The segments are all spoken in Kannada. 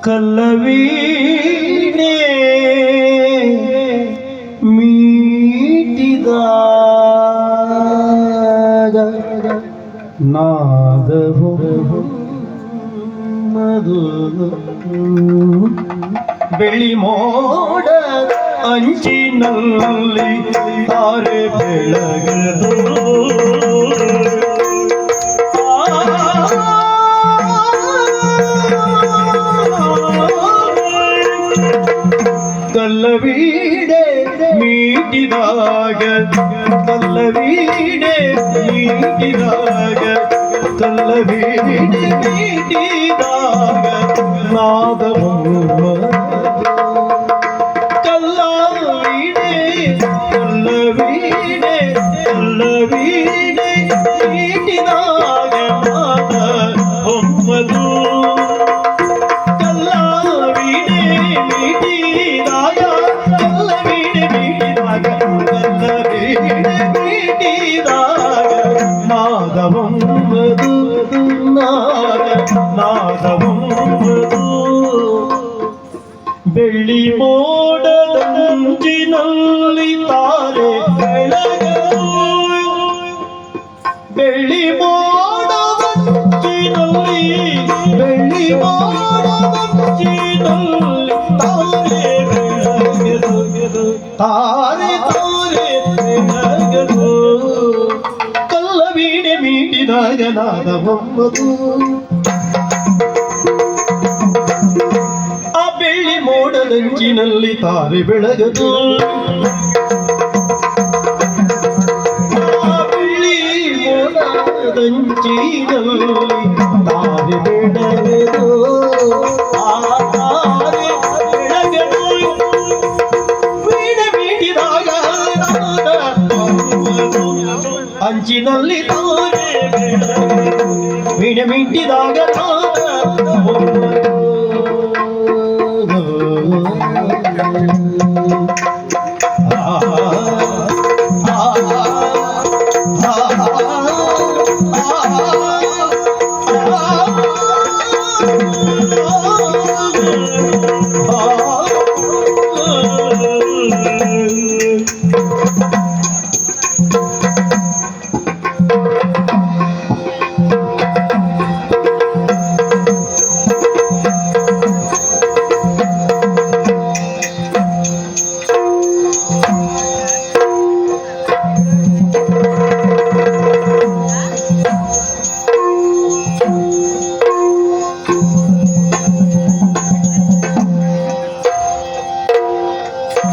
ಕಲ್ಲವೀಣೆ ಮೀಟಿದಾಗ ನಾದವು ಮಧು ಬೆಳಿ ಮೋಡ ಅಂಚಿನಲ್ಲಿ ತಾರೆ ಬೆಳಗದು ಕಲ್ಲವೀಡೆ ಮೀಟಿದಾಗ ಕಲ್ಲವೀಡೆ ಮೀಟಿದಾಗ ಕಲ್ಲವೀಡೆ ಮೀಟಿದಾಗ ನಾದವು ಕಲ್ಲವೀಡೆ ಕಲ್ಲವೀಡೆ ಕಲ್ಲವೀಡೆ ಮೀಟಿದಾಗ ತಾರೆ ತಾರೆ ತಾರೆ ಬೆಳಗದು ಕಲ್ಲ ವೀಣೆ ಮೀಟಿದಾಗ ನಾದ ಒಮ್ಮದು ಆ ಬೆಳ್ಳಿ ಮೋಡದಂಚಿನಲ್ಲಿ ತಾರೆ ಬೆಳಗದು ತಾರೆ ಬೆಳಗದು ಮೀಟಿದಾಗ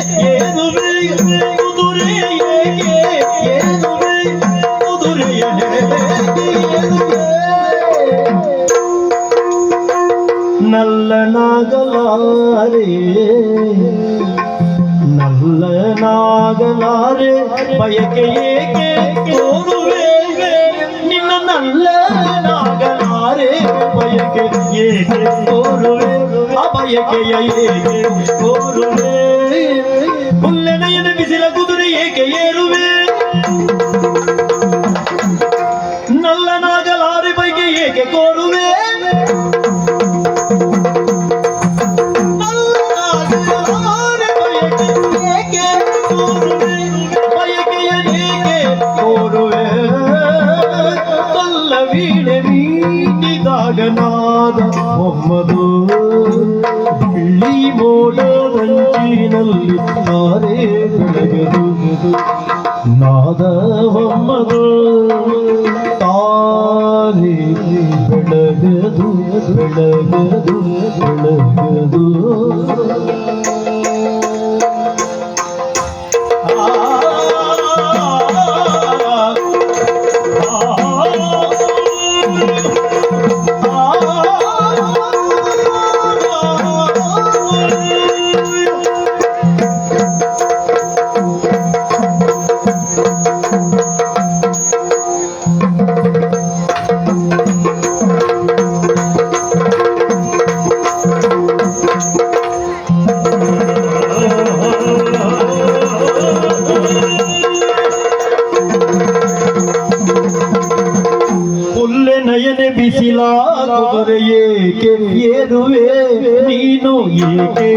ಏಕೆ ಏರುವೆ ಕುದುರೆ ಏಕೆ ಏರುವೆ ಕುದುರೆಯ ಏಕೆ ಏರುವೆ ನಲ್ಲನಾಗಲಾರೆ ನಲ್ಲನಾಗಲಾರೆ ಬಯಕೆ ಬಯಕೆ ಏಕೆ ತೋರುವೆ ಹುಲ್ಲೆನೆಯನ ಬಿಸಿಲ ಕುದುರೆ ಏಕೆ ಏರುವೆ? ನಲ್ಲನಾಗಲಾರೆ ಬಯಕೆ ಏಕೆ ಕೋರುವೆ? ನಾದ ನಾರೇ ಬೆಳಗದು ನಾದವಮ್ಮದು ತಾರೇ ಬೆಳಗದು ಬೆಳಗದು ಬೆಳಗದು.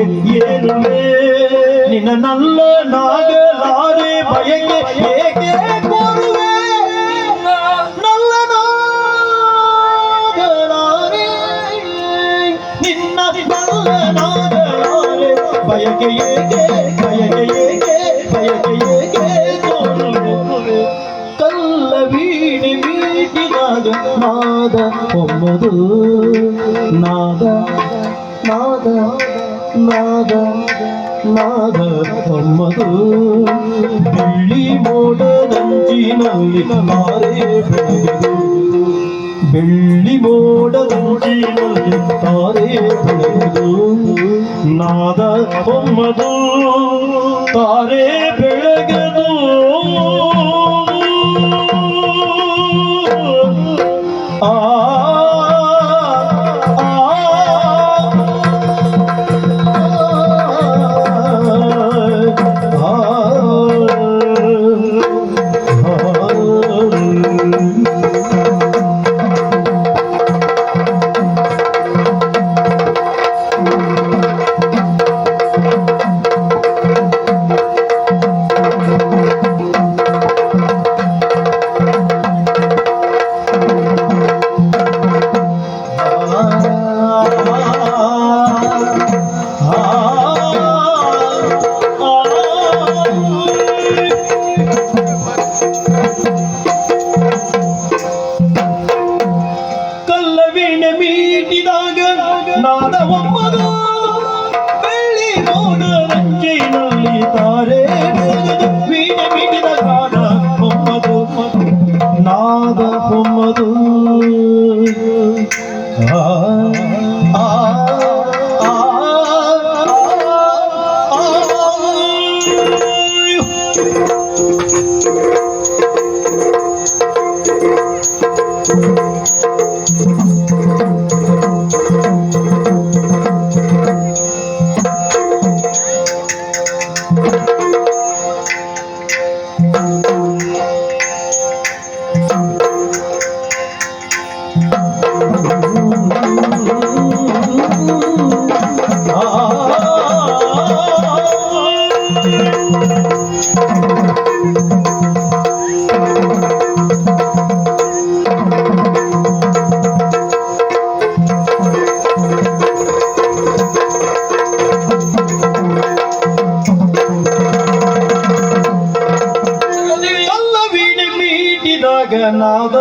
ಏಕೆ ಏರುವೆ ನಿನ್ನ ನಲ್ಲ ನಾಗಲಾರೆ ಬಯಕೆ ಏಕೆ ಕೋರುವೆ ನಲ್ಲ ನಾಗಲಾರೆ ನಿನ್ನ ನಲ್ಲ ನಾಗಲಾರೆ ಬಯಕೆ ಏಕೆ ಬಯಕೆ ಏಕೆ ಬಯಕೆ ಏಕೆ ಕೋರುವೆ ಕಲ್ಲ ವೀಣೆ ಮೀಟಿದಾಗ ನಾದ ಒಮ್ಮದು ನಾದ ನಾದ ನಾದ ನಾದ ತಮ್ಮದು ಬಿಳಿ ಮೋಡದಂಚಿನಲ್ಲಿ ತಾರೆ ಬೆಳೆದು ಬೆಳ್ಳಿ ಮೋಡದಂಚಿನಲ್ಲಿ ತಾರೆ ಬೆಳೆದು, ನಾದ ತಮ್ಮದು ತಾರೆ ಬೆಳಗದು. ಮೀಟಿದಾಗ ನಾದ ಒಮ್ಮದು ಮೀಟಿದಾಗ ನಾದ